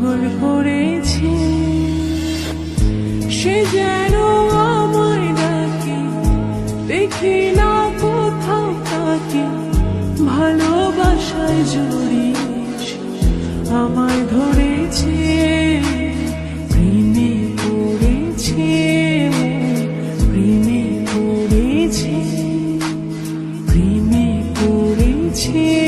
পাগল করেছে। সে যেন আমায় ডাকে, দেখি না কোথাও তাকে। ভালোবাসায় জড়িয়েছে, আমায় ধরেছে, প্রেমে পড়েছে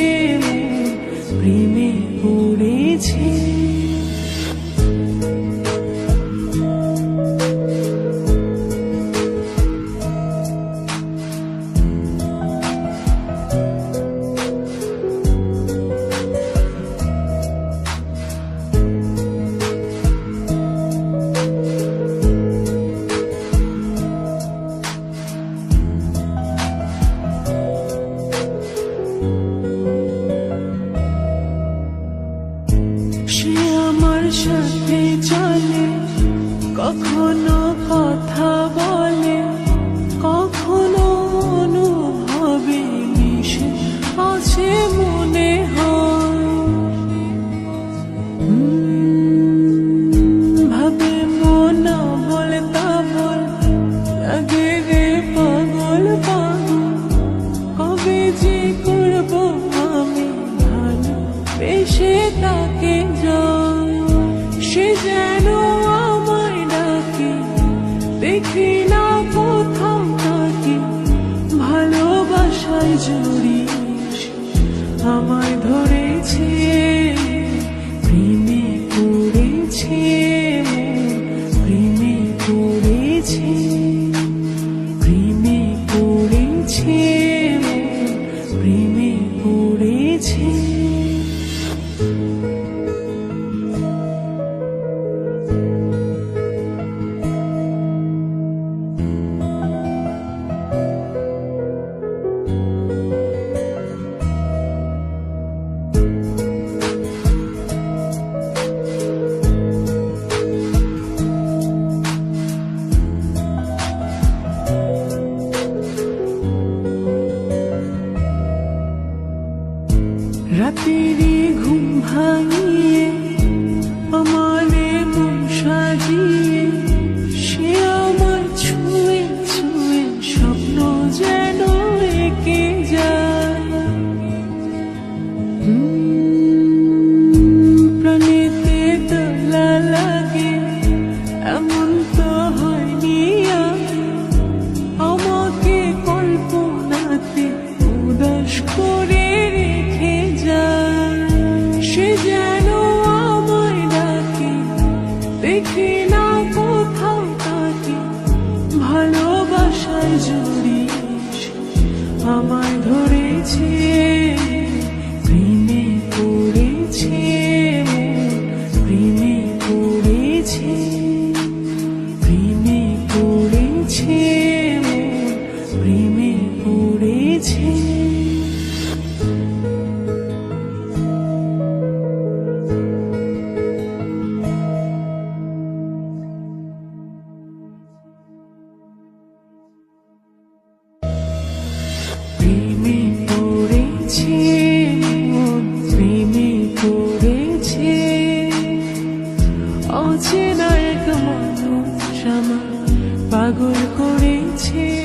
সে আমার সাথে চলে কখনো কথা বলে। যাই সে যেন আমায় দেখি না ভালোবাসায় আমায় ধরেছে প্রেমে পড়েছে। করে রেখে যায়। সে যেন আমায় ডাকে, দেখি না কোথাও তাকে। ভালোবাসায় জড়িয়েছে আমায় ধরেছে, প্রেমে পড়েছে প্রেমে পড়েছে প্রেমে পড়েছে। পড়েছে প্রেমে পড়েছে। অচেনা এক মানুষ আমার পাগল করেছে।